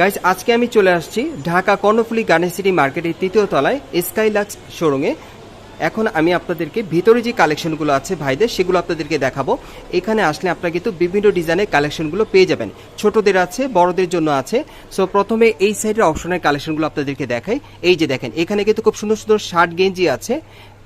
Guys আজকে আমি চলে আসছি ঢাকা কর্ণফুলি গার্ডেন সিটি মার্কেটের তৃতীয় তলায় স্কাইলাক্স শোরুমে এখন আমি আপনাদেরকে ভিতরে যে কালেকশনগুলো আছে ভাইদের, সেগুলো আপনাদেরকে দেখাবো। এখানে আসলে আপনারা কিন্তু বিভিন্ন ডিজাইনের কালেকশনগুলো পেয়ে যাবেন। ছোটদের আছে, বড়দের জন্য আছে। সো প্রথমে এই সাইডের অপশনের কালেকশনগুলো আপনাদেরকে দেখাই। এই যে দেখেন, এখানে কিন্তু খুব সুন্দর সুন্দর শার্ট গেঞ্জি আছে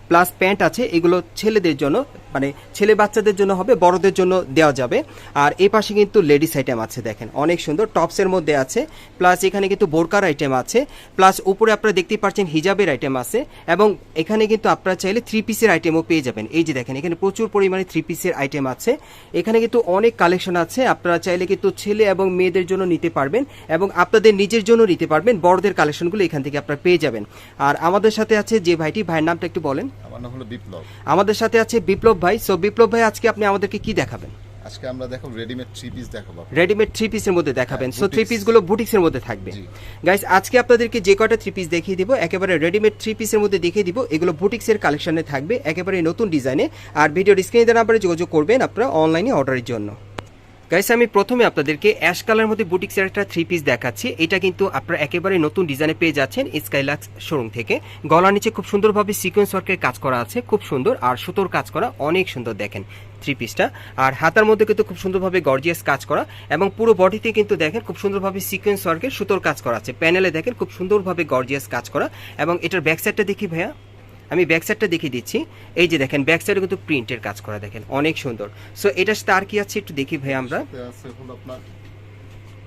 প্লাস প্যান্ট আছে। এগুলো ছেলেদের জন্য। মানে ছেলে বাচ্চাদের জন্য হবে বড়দের জন্য দেওয়া যাবে। আর এই পাশে কিন্তু লেডিস আইটেম আছে দেখেন অনেক সুন্দর। টপসের মধ্যে আছে প্লাস এখানে কিন্তু বোরকার আইটেম আছে প্লাস উপরে আপনারা দেখতেই পাচ্ছেন হিজাবের আইটেম আছে এবং এখানে কিন্তু আপনারা চাইলে থ্রি পিসের আইটেমও পেয়ে যাবেন। এই যে দেখেন এখানে প্রচুর পরিমাণে থ্রি পিসের আইটেম আছে। এখানে কিন্তু অনেক কালেকশন আছে আপনারা চাইলে কিন্তু ছেলে এবং মেয়েদের জন্য নিতে পারবেন এবং আপনাদের নিজের জন্য নিতে পারবেন বড়দের কালেকশনগুলো এখান থেকে আপনারা পেয়ে যাবেন। আর আমাদের সাথে আছে যে ভাইটি ভাইয়ের নামটা একটু বলেন। আমার নাম হলো বিপ্লব। আমাদের সাথে আছে বিপ্লব ভাই সো বিপ্লব ভাই আজকে আপনি আমাদেরকে কি দেখাবেন? আজকে আমরা দেখো রেডিমেড থ্রি পিস দেখাবো রেডিমেড থ্রি পিসের মধ্যে দেখাবেন। So three boutiques. পিসগুলো বুটিক্সের মধ্যে থাকবে। গাইস আজকে আপনাদেরকে যে কয়টা থ্রি পিস দেখিয়ে দিব একেবারে রেডিমেড থ্রি পিসের মধ্যে দেখিয়ে দিব। এগুলো বুটিক্সের কালেকশনে থাকবে একেবারে নতুন ডিজাইনে আর ভিডিও স্ক্রিনে নাম্বারে যোগাযোগ করবেন আপনারা অনলাইনে অর্ডারের জন্য। গাইস আমি প্রথমে আপনাদেরকে অ্যাশ কালার মধ্যে বুটিক্সের একটা থ্রি পিস দেখাচ্ছি। এটা কিন্তু আপনারা একেবারে নতুন ডিজাইনে পেয়ে যাচ্ছেন স্কাইলাক্স শোরুম থেকে। গলার নিচে খুব সুন্দরভাবে সিকোয়েন্স ওয়ার্কের কাজ করা আছে, খুব সুন্দর। আর সুতোর কাজ করা অনেক সুন্দর, দেখেন থ্রি পিসটা আর হাতার মধ্যে কিন্তু খুব সুন্দরভাবে গর্জিয়াস কাজ করা এবং পুরো বডিতে কিন্তু দেখেন খুব সুন্দরভাবে সিকোয়েন্স ওয়ার্কের সুতোর কাজ করা আছে। প্যানেলে দেখেন খুব সুন্দরভাবে গর্জিয়াস কাজ করা এবং এটার ব্যাক সাইডটা দেখি ভাইয়া। আমি ব্যাক সাইডটা দেখিয়ে দিচ্ছি। এই যে দেখেন ব্যাক সাইডে কিন্তু প্রিন্টের কাজ করা দেখেন অনেক সুন্দর। সো এটার সাথে আর কি আছে একটু দেখি ভাই আমরা?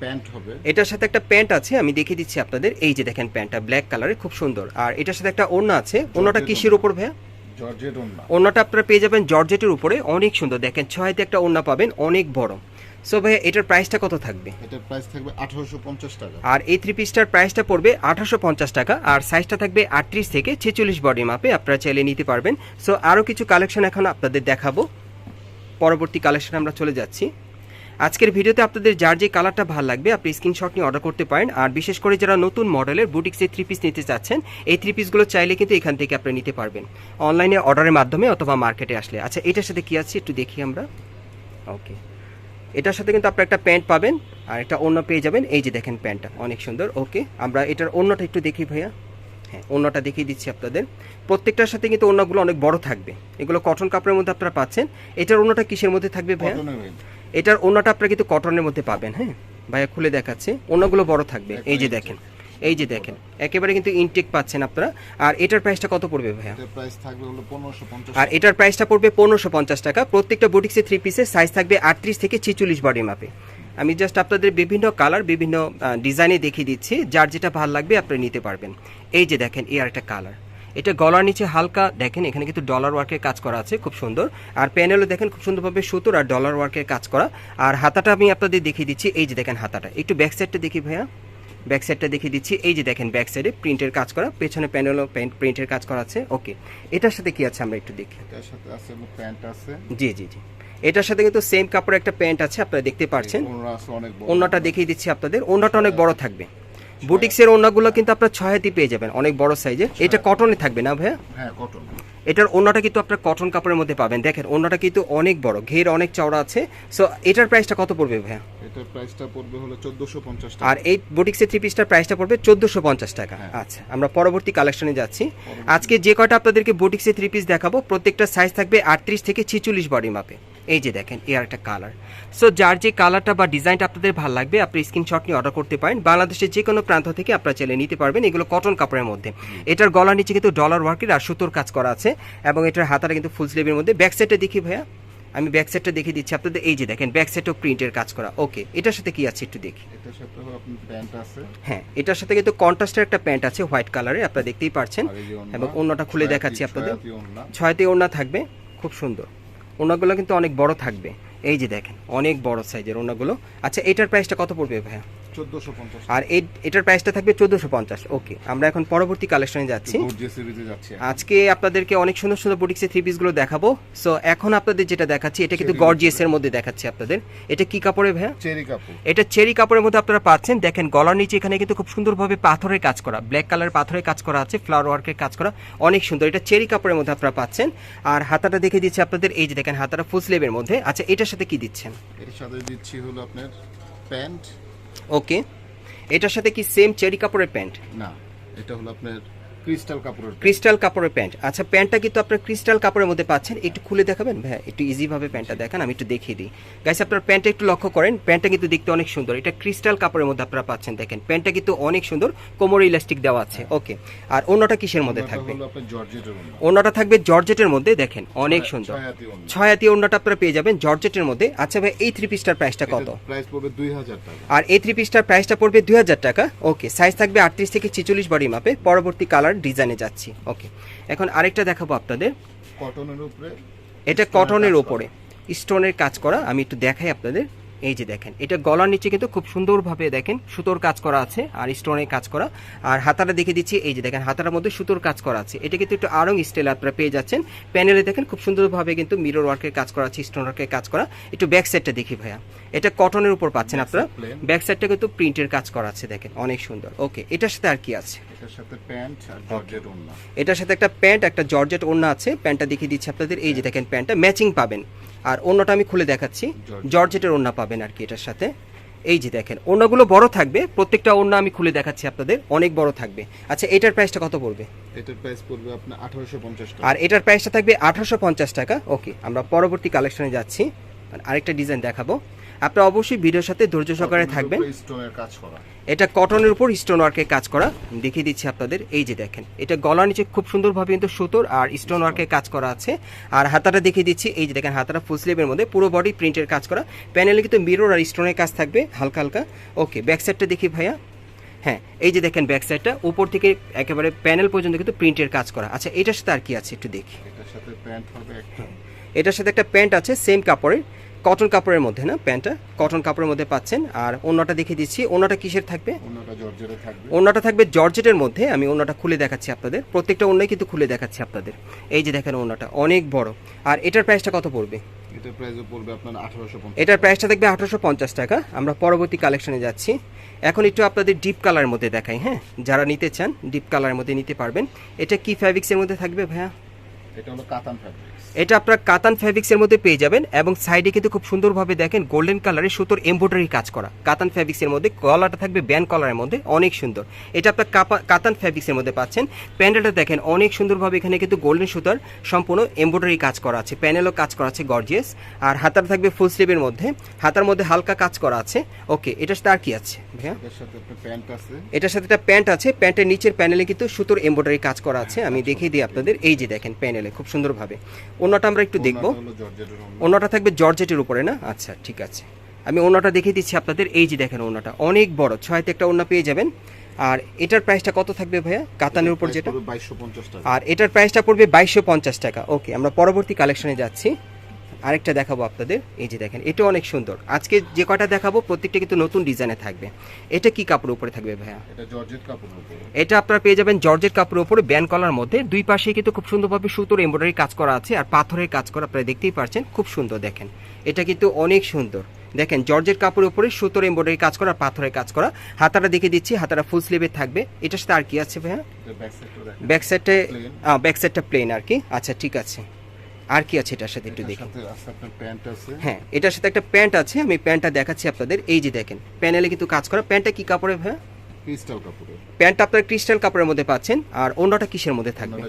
প্যান্ট হবে। এটার সাথে একটা প্যান্ট আছে আমি দেখিয়ে দিচ্ছি আপনাদের। এই যে দেখেন প্যান্টটা ব্ল্যাক কালারের খুব সুন্দর। আর এটার সাথে একটা ওড়না আছে। ওড়নাটা কিসের উপর ভাইয়া? জর্জেট ওন্না ওড়নাটা আপনারা পেয়ে যাবেন জর্জেটের উপরে। অনেক সুন্দর। দেখেন ছয়তে একটা ওড়না পাবেন অনেক বড়। সো ভাইয়া এটার প্রাইসটা কত থাকবে? এটার প্রাইস থাকবে আঠারোশো পঞ্চাশ টাকা। আর এই থ্রি পিসটার প্রাইসটা পড়বে আঠারোশো পঞ্চাশ টাকা আর সাইজটা থাকবে আটত্রিশ থেকে ছেচল্লিশ বডি মাপে আপনারা চাইলে নিতে পারবেন। সো আরও কিছু কালেকশন এখন আপনাদের দেখাবো। পরবর্তী কালেকশন আমরা চলে যাচ্ছি। আজকের ভিডিওতে আপনাদের যার যে কালারটা ভালো লাগবে আপনি স্ক্রিনশট নিয়ে অর্ডার করতে পারেন। আর বিশেষ করে যারা নতুন মডেলের বুটিক্সের থ্রি পিস নিতে চাচ্ছেন এই থ্রি পিসগুলো চাইলে কিন্তু এখান থেকে আপনি নিতে পারবেন। অনলাইনে অর্ডারের মাধ্যমে অথবা মার্কেটে আসলে। আচ্ছা এটার সাথে কি আছে একটু দেখি আমরা। ওকে এটার সাথে কিন্তু আপনার একটা প্যান্ট পাবেন আর একটা অন্য পেয়ে যাবেন। এই যে দেখেন প্যান্টটা অনেক সুন্দর। ওকে আমরা এটার অন্যটা একটু দেখি ভাইয়া। হ্যাঁ অন্যটা দেখিয়ে দিচ্ছি আপনাদের। প্রত্যেকটার সাথে কিন্তু অন্যগুলো অনেক বড় থাকবে। এগুলো কটন কাপড়ের মধ্যে আপনারা পাচ্ছেন। এটার অন্যটা কিসের মধ্যে থাকবে ভাইয়া? এটার অন্যটা আপনারা কিন্তু কটনের মধ্যে পাবেন হ্যাঁ? ভাইয়া খুলে দেখাচ্ছে। অন্যগুলো বড় থাকবে। এই যে দেখেন। এই যে দেখেন একেবারে কিন্তু ইনটেক পাচ্ছেন আপনারা। আর এটার প্রাইসটা কত পড়বে ভাইয়া? এটার প্রাইস থাকবে হলো পনেরোশো পঞ্চাশ আর এটার প্রাইসটা পড়বে পনেরোশো পঞ্চাশ টাকা। প্রত্যেকটা বুটিক্সের থ্রি পিসের সাইজ থাকবে আটত্রিশ থেকে ছেচল্লিশ বডি মাপে আমি জাস্ট আপনাদের বিভিন্ন কালার বিভিন্ন ডিজাইনে দেখিয়ে দিচ্ছি। যার যেটা ভালো লাগবে আপনি নিতে পারবেন। এই যে দেখেন এই আর একটা কালার এটা গলার নিচে হালকা দেখেন এখানে কিন্তু ডলার ওয়ার্কের কাজ করা আছে খুব সুন্দর। আর প্যানেলও দেখেন খুব সুন্দরভাবে সুতোর আর ডলার ওয়ার্কের কাজ করা। আর হাতাটা আমি আপনাদের দেখিয়ে দিচ্ছি। এই যে দেখেন হাতাটা। একটু ব্যাক সাইডটা দেখি ভাইয়া। ব্যাক সাইডটা দেখিয়ে দিচ্ছি। এই যে দেখেন ব্যাক সাইডে প্রিন্টের কাজ করা পেছনে প্যানেলও প্রিন্টের কাজ করা আছে। ওকে এটার সাথে কি আছে আমরা একটু দেখি। এটার সাথে আছে প্যান্ট আছে। জি জি জি। এটার সাথে কিন্তু সেম কাপড়ের একটা প্যান্ট আছে আপনারা দেখতে পাচ্ছেন। ওড়নাটা দেখিয়ে দিচ্ছি আপনাদের। ওড়নাটা অনেক বড় থাকবে। বুটিক্সের ওড়নাগুলো কিন্তু আপনার ছয় হাতি পেয়ে যাবেন অনেক বড় সাইজের। এটা কটনে থাকবে না ভাইয়া? হ্যাঁ কটন এটার ওড়নাটা কিন্তু আপনার কটন কাপড়ের মধ্যে পাবেন। দেখেন ওড়নাটা কিন্তু অনেক বড় ঘের অনেক চওড়া আছে। সো এটার প্রাইসটা কত পড়বে ভাইয়া? এটার প্রাইসটা পড়বে হলো চোদ্দোশো পঞ্চাশ টাকা। আর এই বুটিক্সের থ্রি পিসটার প্রাইসটা পড়বে চোদ্দোশো পঞ্চাশ টাকা। হ্যাঁ। আচ্ছা আমরা পরবর্তী কালেকশনে যাচ্ছি। আজকে যে কয়টা আপনাদেরকে বুটিক্সের থ্রি পিস দেখাবো প্রত্যেকটা সাইজ থাকবে আটত্রিশ থেকে ছেচল্লিশ বডি মাপে এই যে দেখেন এর একটা কালার সো যার যে কালারটা বা ডিজাইনটা আপনাদের ভালো লাগবে আপনি স্ক্রিনশট নিয়ে অর্ডার করতে পারেন। বাংলাদেশের যে কোনো প্রান্ত থেকে আপনারা চাইলে নিতে পারবেন। এগুলো কটন কাপড়ের মধ্যে। এটার গলার নিচে কিন্তু ডলার ওয়ার্কের আর সুতোর কাজ করা আছে এবং এটার হাতাটা কিন্তু ফুল স্লিভের মধ্যে। ব্যাক সাইডটা দেখি ভাইয়া। আমি ব্যাক সাইডটা দেখিয়ে দিচ্ছি। আপনাদের এই যে দেখেন ব্যাক সাইডও প্রিন্টের কাজ করা। ওকে এটার সাথে কি আছে একটু দেখি। এটার সাথে আপনার প্যান্ট আছে। হ্যাঁ এটার সাথে কিন্তু কন্ট্রাস্টের একটা প্যান্ট আছে হোয়াইট কালারে আপনারা দেখতেই পারছেন। এবং অন্যটা খুলে দেখাচ্ছি আপনাদের। ছয়াতি ওড়না। থাকবে খুব সুন্দর। ওড়নাগুলো কিন্তু অনেক বড় থাকবে। এই যে দেখেন অনেক বড় সাইজের ওড়নাগুলো। আচ্ছা এটার প্রাইসটা কত পড়বে ভাইয়া? আর এটার প্রাইসটা থাকবে চোদ্দোশো পঞ্চাশ। ওকে আমরা এখন পরবর্তী কালেকশনে যাচ্ছি। গর্জিয়াস আজকে আপনাদেরকে অনেক সুন্দর সুন্দর বুটিক্সের থ্রি পিসগুলো দেখাবো। সো এখন আপনাদের যেটা দেখাচ্ছি এটা কিন্তু Cherry গর্জিয়াসের মধ্যে দেখাচ্ছি আপনাদের। এটা কি কাপড়ে ভাইয়া? চেরি কাপড়। এটা চেরি কাপড়ের মধ্যে আপনারা পাচ্ছেন। দেখেন গলার নিচে এখানে কিন্তু খুব সুন্দরভাবে পাথরের কাজ করা। ব্ল্যাক কালার পাথরের কাজ করা আছে ফ্লাওয়ার ওয়ার্কের কাজ করা। অনেক সুন্দর। এটা চেরি কাপড়ের মধ্যে আপনারা পাচ্ছেন। আর হাতাটা দেখে দিচ্ছি আপনাদের। এই যে দেখেন হাতাটা ফুল স্লিভের মধ্যে। আচ্ছা এটার সাথে কি দিচ্ছেন? এর সাথে দিচ্ছি হলো আপনার প্যান্ট। ওকে এটার সাথে কি সেম চেরি কাপড়ের প্যান্ট না এটা হলো আপনার ক্রিস্টাল কাপড়ের। ক্রিস্টাল কাপড়ের প্যান্ট আচ্ছা প্যান্টটা কিন্তু আপনার ক্রিস্টাল কাপড়ের মধ্যে পাচ্ছেন? একটু খুলে দেখাবেন? ভাই একটু ইজি ভাবে প্যান্টটা দেখান আমি একটু দেখিয়ে দিই। গাইস আপনার প্যান্টটা একটু লক্ষ্য করেন। প্যান্টটা কিন্তু দেখতে অনেক সুন্দর। এটা ক্রিস্টাল কাপড়ের মধ্যে আপনারা পাচ্ছেন দেখেন। প্যান্টটা কিন্তু অনেক সুন্দর। কোমরে ইলাস্টিক দেওয়া আছে। ওকে আর অন্যটা কিসের মধ্যে থাকবে? জর্জেটের অন্যটা থাকবে জর্জেটের মধ্যে দেখেন অনেক সুন্দর ছয় হাতি ওড়না। ছয় হাতি অন্যটা আপনারা পেয়ে যাবেন জর্জেটের মধ্যে। আচ্ছা ভাই এই থ্রি পিসটার প্রাইসটা কত? প্রাইস পড়বে দুই হাজার টাকা। আর এই থ্রি পিসটার প্রাইসটা পড়বে দুই হাজার টাকা। ওকে সাইজ থাকবে আটত্রিশ থেকে ছেচল্লিশ বডি মাপে পরবর্তী কালার ডিজাইনে যাচ্ছি। ওকে এখন আরেকটা দেখাবো আপনাদের। কটনের উপরে এটা কটনের উপরে। ওপরে স্টোনের কাজ করা। আমি একটু দেখাই আপনাদের। এই যে দেখেন এটা গলার নিচে কিন্তু খুব সুন্দরভাবে দেখেন সুতোর কাজ করা আছে আর স্টোনের কাজ করা। আর হাতাটা দেখে দিচ্ছি এই যে দেখেন হাতাটার মধ্যে সুতোর কাজ করা আছে। এটা কিন্তু একটু আরং স্টাইল আপনারা পেয়ে যাচ্ছেন। প্যানেলে দেখেন খুব সুন্দরভাবে কিন্তু মিরর ওয়ার্কের কাজ করা আছে স্টোন ওয়ার্কের কাজ করা। একটু ব্যাক সাইডটা দেখি ভাইয়া। এটা কটনের উপর পাচ্ছেন আপনারা। ব্যাক সাইডটা কিন্তু প্রিন্টের কাজ করা আছে দেখেন অনেক সুন্দর। ওকে এটার সাথে আর কি আছে? এটার সাথে একটা প্যান্ট একটা জর্জেট ওড়না আছে। প্যান্টটা দেখিয়ে দিচ্ছি আপনাদের। এই যে দেখেন প্যান্টটা ম্যাচিং পাবেন। আর অন্যটা আমি খুলে দেখাচ্ছি। জর্জেট। জর্জেটের ওড়না পাবেন আর কি এটার সাথে। এই যে দেখেন ওড়নাগুলো বড় থাকবে প্রত্যেকটা ওড়না আমি খুলে দেখাচ্ছি আপনাদের অনেক বড় থাকবে। আচ্ছা এটার প্রাইসটা কত পড়বে? এটার প্রাইস পড়বে আপনার আঠারোশো পঞ্চাশ টাকা। আর এটার প্রাইসটা থাকবে আঠারোশো পঞ্চাশ টাকা। ওকে আমরা পরবর্তী কালেকশনে যাচ্ছি। আর আরেকটা ডিজাইন দেখাবো। আপনারা অবশ্যই ভিডিওর সাথে ধৈর্য সহকারে থাকবেন। এটা কটনের উপর স্টোন ওয়ার্কের কাজ করা। দেখিয়ে দিচ্ছি আপনাদের এই যে দেখেন এটা গলার নিচে খুব সুন্দরভাবে কিন্তু সুতোর আর স্টোন ওয়ার্কের কাজ করা আছে। আর হাতাটা দেখিয়ে দিচ্ছি এই যে দেখেন হাতাটা ফুল স্লিভের মধ্যে পুরো বডি প্রিন্টের কাজ করা। প্যানেলে কিন্তু মিরর আর স্টোনের কাজ থাকবে হালকা হালকা। ওকে ব্যাক সাইডটা দেখি ভাইয়া। হ্যাঁ এই যে দেখেন ব্যাক সাইডটা উপর থেকে একেবারে প্যানেল পর্যন্ত কিন্তু প্রিন্টের কাজ করা। আচ্ছা এটার সাথে আর কি আছে একটু দেখি। এটার সাথে প্যান্ট হবে একটা। এটার সাথে একটা প্যান্ট আছে সেম কাপড়ের। কটন কাপড়ের মধ্যে না প্যান্টটা? কটন কাপড়ের মধ্যে পাচ্ছেন। আর অন্যটা দেখিয়ে দিচ্ছি। অন্যটা কিসের থাকবে? অন্যটা জর্জেটে থাকবে। জর্জেটের মধ্যে। আমি অন্যটা খুলে দেখাচ্ছি আপনাদের। প্রত্যেকটা ওড়নাই কিন্তু খুলে দেখাচ্ছি আপনাদের। এই যে দেখেন ওড়নাটা অনেক বড়। আর এটার প্রাইসটা কত পড়বে? এটার পড়বে আপনার আঠারোশো এটার প্রাইসটা থাকবে আঠারোশো পঞ্চাশ টাকা। আমরা পরবর্তী কালেকশনে যাচ্ছি। এখন একটু আপনাদের ডিপ কালারের মধ্যে দেখাই হ্যাঁ? যারা নিতে চান ডিপ কালারের মধ্যে নিতে পারবেন। এটা কি ফ্যাব্রিক্সের মধ্যে থাকবে ভাইয়া? এটা হলো কাতান ফ্যাব্রিক্স এটা আপনার কাতান ফ্যাব্রিক্সের মধ্যে পেয়ে যাবেন এবং সাইডে কিন্তু খুব সুন্দরভাবে দেখেন গোল্ডেন কালারের সুতোর এমব্রয়ডারি কাজ করা। কাতান ফ্যাব্রিক্সের মধ্যে কলারটা থাকবে ব্যান কলারের মধ্যে অনেক সুন্দর। এটা আপনার কাতান ফ্যাব্রিক্সের মধ্যে পাচ্ছেন। প্যান্ডেলটা দেখেন অনেক সুন্দরভাবে এখানে কিন্তু গোল্ডেন সুতার সম্পূর্ণ এমব্রয়ডারি কাজ করা আছে প্যানেলও কাজ করা আছে গর্জিয়াস আর হাতার থাকবে ফুল স্লিভের মধ্যে হাতার মধ্যে হালকা কাজ করা আছে। ওকে এটার সাথে আর কি আছে ভাইয়া? এটার সাথে একটা প্যান্ট আছে। এটার সাথে একটা প্যান্ট আছে প্যান্টের নিচের প্যানেলে কিন্তু সুতোর এমব্রয়ডারি কাজ করা আছে। আমি দেখিয়ে দিই আপনাদের এই যে দেখেন প্যানেলে খুব সুন্দরভাবে। অন্যটা আমরা একটু দেখব। ওনাটা থাকবে জর্জেটের উপরে না? আচ্ছা ঠিক আছে। আমি ওনাটা দেখিয়ে দিচ্ছি আপনাদের। এই যে দেখেন ওনাটা অনেক বড়। ছয়তে একটা ওনা পেয়ে যাবেন। আর এটার প্রাইসটা কত থাকবে ভাইয়া? কাতানের উপর যেটা? আর এটার প্রাইসটা পড়বে বাইশশো পঞ্চাশ টাকা। ওকে আমরা পরবর্তী কালেকশনে যাচ্ছি। আরেকটা দেখাবো আপনাদের। এই যে দেখেন এটা অনেক সুন্দর। আজকে যে কটা দেখাবো প্রত্যেকটা কিন্তু নতুন ডিজাইনে থাকবে। এটা কি কাপড়ের উপরে থাকবে ভাইয়া? এটা জর্জেট কাপড়ের উপরে। এটা আপনারা পেয়ে যাবেন জর্জেট কাপড়ের উপরে ব্যান কলার মধ্যে। দুই পাশে কিন্তু খুব সুন্দরভাবে সুতোর এমব্রয়ডারি কাজ করা আছে আর পাথরের কাজ করা আপনারা দেখতেই পারছেন খুব সুন্দর দেখেন। এটা কিন্তু অনেক সুন্দর। দেখেন জর্জের কাপড়ের উপরে সুতোর এমব্রয়ডারি কাজ করা পাথরের কাজ করা। হাতাটা দেখে দিচ্ছি হাতাটা ফুল স্লিভে থাকবে। এটার সাথে আর কি আছে ভাইয়া? ব্যাক সাইডে ব্যাক সাইডটা প্লেন আর কি। আচ্ছা ঠিক আছে। আর কি আছে এটার সাথে একটু দেখি। হ্যাঁ এটার সাথে একটা প্যান্ট আছে আমি প্যান্টটা দেখাচ্ছি আপনাদের। এই যে দেখেন প্যানেলে কিন্তু কাজ করা। প্যান্টটা কি কাপড়ে ক্রিস্টাল কাপড়ের। প্যান্টটা আপনার ক্রিস্টাল কাপড়ের মধ্যে পাচ্ছেন আর অন্যটা কিসের মধ্যে থাকবে?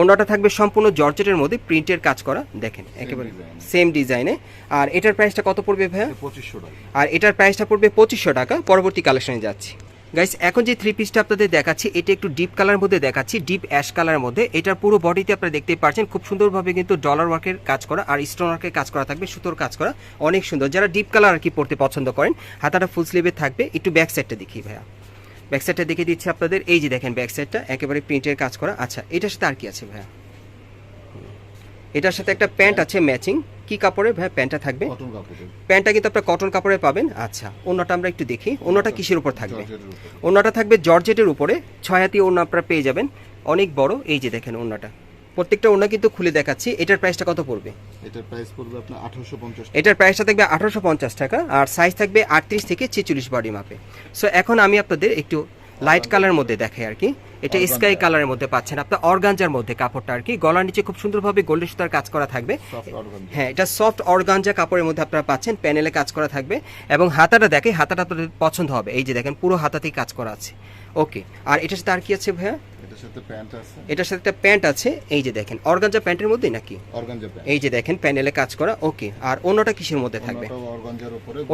অন্যটা থাকবে সম্পূর্ণ জর্জেটের মধ্যে প্রিন্টের কাজ করা। দেখেন একেবারে সেম ডিজাইনে আর এটার প্রাইসটা কত পড়বে ভাইয়া? পঁচিশশো টাকা। আর এটার প্রাইসটা পড়বে পঁচিশশো টাকা। পরবর্তী কালেকশনে যাচ্ছি। গাইস এখন যে থ্রি পিসটা আপনাদের দেখাচ্ছি এটা একটু ডিপ কালার মধ্যে দেখাচ্ছি ডিপ অ্যাশ কালারের মধ্যে। এটার পুরো বডিতে আপনারা দেখতে পাচ্ছেন খুব সুন্দরভাবে কিন্তু ডলার ওয়ার্কের কাজ করা আর স্টোন ওয়ার্কের কাজ করা থাকবে সুতোর কাজ করা অনেক সুন্দর। যারা ডিপ কালার আর কি পড়তে পছন্দ করেন হাতাটা ফুল স্লিভে থাকবে। একটু ব্যাক সাইডটা দেখি ভাইয়া। ব্যাক সাইডটা দেখে দিচ্ছি আপনাদের। এই যে দেখেন ব্যাক সাইডটা একেবারে প্রিন্টের কাজ করা। আচ্ছা এটার সাথে আর কি আছে ভাইয়া? এটার সাথে একটা প্যান্ট আছে ম্যাচিং কি কাপড়ের ভাইয়া প্যান্টটা থাকবে? কটন কাপড়ের। প্যান্টটা কিন্তু আপনার কটন কাপড়ে পাবেন। আচ্ছা অন্যটা আমরা একটু দেখি। অন্যটা কিসের উপর থাকবে? অন্যটা থাকবে জর্জেটের উপরে। ছয় হাতি অন্য আপনারা পেয়ে যাবেন। অনেক বড়। এই যে দেখেন অন্যটা। প্রত্যেকটা অন্য কিন্তু খুলে দেখাচ্ছি। এটার প্রাইসটা কত পড়বে? এটার প্রাইস পড়বে আপনার আঠারোশো পঞ্চাশ এটার প্রাইসটা থাকবে আঠারোশো পঞ্চাশ টাকা। আর সাইজ থাকবে আটত্রিশ থেকে ছেচল্লিশ বডি মাপে সো এখন আমি আপনাদের একটু লাইট কালার মধ্যে দেখাই আর কি। এটা স্কাই কালারের মধ্যে পাচ্ছেন আপনার অর্গানজার মধ্যে কাপড়টা আর কি। গলার নিচে খুব সুন্দরভাবে গোল্ডেন সুতার কাজ করা থাকবে। হ্যাঁ এটা সফট অর্গানজা কাপড়ের মধ্যে আপনারা পাচ্ছেন। প্যানেলে কাজ করা থাকবে। এবং হাতাটা দেখে হাতাটা আপনাদের পছন্দ হবে। এই যে দেখেন পুরো হাতাতেই কাজ করা আছে। ওকে আর এটার সাথে আর কি আছে ভাইয়া? এটার সাথে একটা প্যান্ট আছে। এই যে দেখেন অর্গানজা প্যান্টের মধ্যেই নাকি? এই যে দেখেন প্যানেলে কাজ করা। ওকে আর অন্যটা কিসের মধ্যে থাকবে?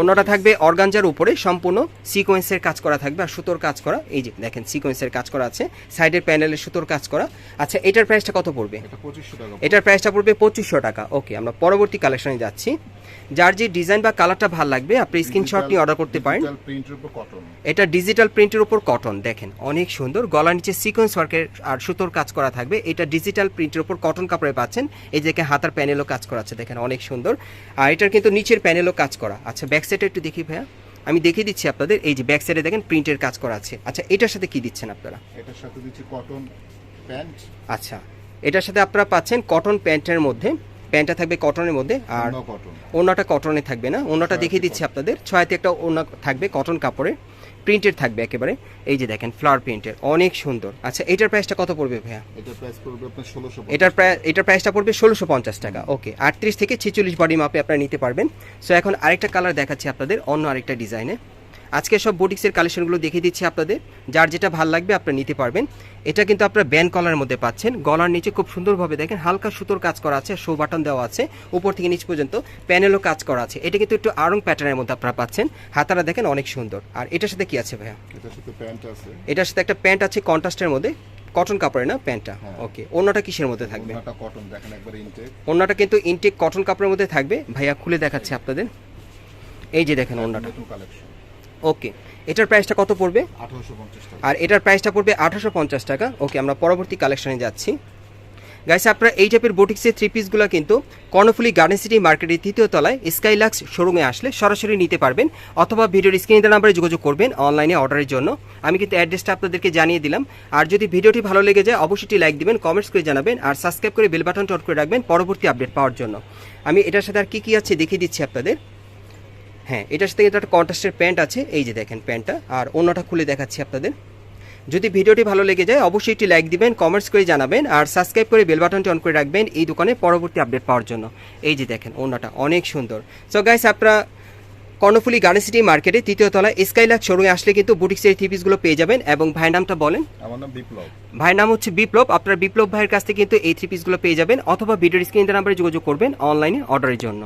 অন্যটা থাকবে অর্গানজার উপরে। সম্পূর্ণ সিকোয়েন্সের কাজ করা থাকবে আর সুতোর কাজ করা। এই যে দেখেন সিকোয়েন্সের কাজ করা আছে। সাইডের প্যানেলে সুতোর কাজ করা। আচ্ছা এটার প্রাইসটা কত পড়বে? এটার প্রাইসটা পড়বে পঁচিশশো টাকা। ওকে আমরা পরবর্তী কালেকশনে যাচ্ছি। যার যে ডিজাইন বা কালারটা ভালো লাগবে আপনি স্ক্রিনশট নিয়ে অর্ডার করতে পারেন। এটা ডিজিটাল প্রিন্টের উপর কটন দেখেন অনেক সুন্দর। গলার নিচে সিকোয়েন্স ওয়ার্কের আর সুতোর কাজ করা থাকবে। এটা ডিজিটাল প্রিন্টের উপর কটন কাপড়ে পাচ্ছেন। এই যে হাতার প্যানেলও কাজ করা আছে দেখেন অনেক সুন্দর। আর এটার কিন্তু নিচের প্যানেলও কাজ করা। আচ্ছা ব্যাক সাইডে একটু দেখি ভাইয়া। আমি দেখিয়ে দিচ্ছি আপনাদের এই যে ব্যাক সাইডে দেখেন প্রিন্টের কাজ করা আছে। আচ্ছা এটার সাথে কি দিচ্ছেন আপনারা? এটার সাথে দিচ্ছি কটন প্যান্ট আচ্ছা এটার সাথে আপনারা পাচ্ছেন কটন প্যান্টের মধ্যে প্যান্টটা থাকবে কটনের মধ্যে আর ওনাটা কটনে থাকবে না। ওনাটা দেখিয়ে দিচ্ছি আপনাদের ছয়াতে একটা ওনা থাকবে কটন কাপড়ে। প্রিন্টেড থাকবে একেবারে। এই যে দেখেন ফ্লাওয়ার প্রিন্টের অনেক সুন্দর। আচ্ছা এটার প্রাইসটা কত পড়বে ভাইয়া? এটার প্রাইস পড়বে আপনার ষোলোশো এটার প্রায় এটার প্রাইসটা পড়বে ষোলোশো পঞ্চাশ টাকা। ওকে আটত্রিশ থেকে ছেচল্লিশ বডি মাপে আপনারা নিতে পারবেন। সো এখন আরেকটা কালার দেখাচ্ছি আপনাদের অন্য আরেকটা ডিজাইনে আজকে সব বুটিক্সের কালেকশনগুলো দেখিয়ে দিচ্ছি আপনাদের। যার যেটা ভালো লাগবে আপনারা নিতে পারবেন। এটা কিন্তু আপনারা ব্যান কলার মধ্যে পাচ্ছেন। গলার নিচে খুব সুন্দরভাবে দেখেন হালকা সুতোর কাজ করা আছে শো বাটন দেওয়া আছে উপর থেকে নিচ পর্যন্ত প্যানেলও কাজ করা আছে। এটা কিন্তু একটু আরং প্যাটার্নের মধ্যে আপনারা পাচ্ছেন। হাতারা দেখেন অনেক সুন্দর। আর এটার সাথে কি আছে ভাইয়া? এটার সাথে একটা প্যান্ট আছে কন্ট্রাস্টের মধ্যে। কটন কাপড়ের না প্যান্টটা। ওকে অন্যটা কিসের মধ্যে থাকবে? ওন্নাটা কিন্তু ইনটেক কটন কাপড়ের মধ্যে থাকবে। ভাইয়া খুলে দেখাচ্ছে আপনাদের। এই যে দেখেন কালেকশন ওকে এটার প্রাইসটা কত পড়বে? আঠারোশো আর এটার প্রাইসটা পড়বে আঠারোশো পঞ্চাশ টাকা। ওকে আমরা পরবর্তী কালেকশনে যাচ্ছি। গাইস আপনারা এই টাইপের বুটিক্সের থ্রি পিসগুলো কিন্তু কর্ণফুলি গার্ডেন সিটি মার্কেটের তৃতীয় তলায় স্কাইলাক্স শোরুমে আসলে সরাসরি নিতে পারবেন অথবা ভিডিওর স্ক্রিনে দেওয়া নাম্বারে যোগাযোগ করবেন অনলাইনে অর্ডারের জন্য। আমি কিন্তু অ্যাড্রেসটা আপনাদেরকে জানিয়ে দিলাম। আর যদি ভিডিওটি ভালো লেগে যায় অবশ্যই লাইক দিবেন কমেন্টস করে জানাবেন আর সাবস্ক্রাইব করে বেল বাটন টট করে রাখবেন পরবর্তী আপডেট পাওয়ার জন্য। আমি এটার সাথে আর কী কী আছে দেখিয়ে দিচ্ছি আপনাদের। হ্যাঁ এটার সাথে কিন্তু একটা কন্ট্রাস্টের প্যান্ট আছে। এই যে দেখেন প্যান্টটা আর অন্যটা খুলে দেখাচ্ছি আপনাদের। যদি ভিডিওটি ভালো লেগে যায় অবশ্যই একটি লাইক দিবেন কমেন্টস করে জানাবেন আর সাবস্ক্রাইব করে বেল বাটনটি অন করে রাখবেন এই দোকানে পরবর্তী আপডেট পাওয়ার জন্য। এই যে দেখেন অন্যটা অনেক সুন্দর। সো গাইস আপনারা কর্ণফুলি গার্ডেন সিটি মার্কেটে তৃতীয় তলায় স্কাইলাক শোরুমে আসলে কিন্তু বুটিক্সের থ্রি পিসগুলো পেয়ে যাবেন। এবং ভাইয়ের নামটা বলেন। আমার নাম বিপ্লব। ভাইয়ের নাম হচ্ছে বিপ্লব। আপনার বিপ্লব ভাইয়ের কাছ থেকে কিন্তু এই থ্রি পিসগুলো পেয়ে যাবেন। অথবা ভিডিওর স্ক্রিন নাম্বারে যোগাযোগ করবেন অনলাইনে অর্ডারের জন্য।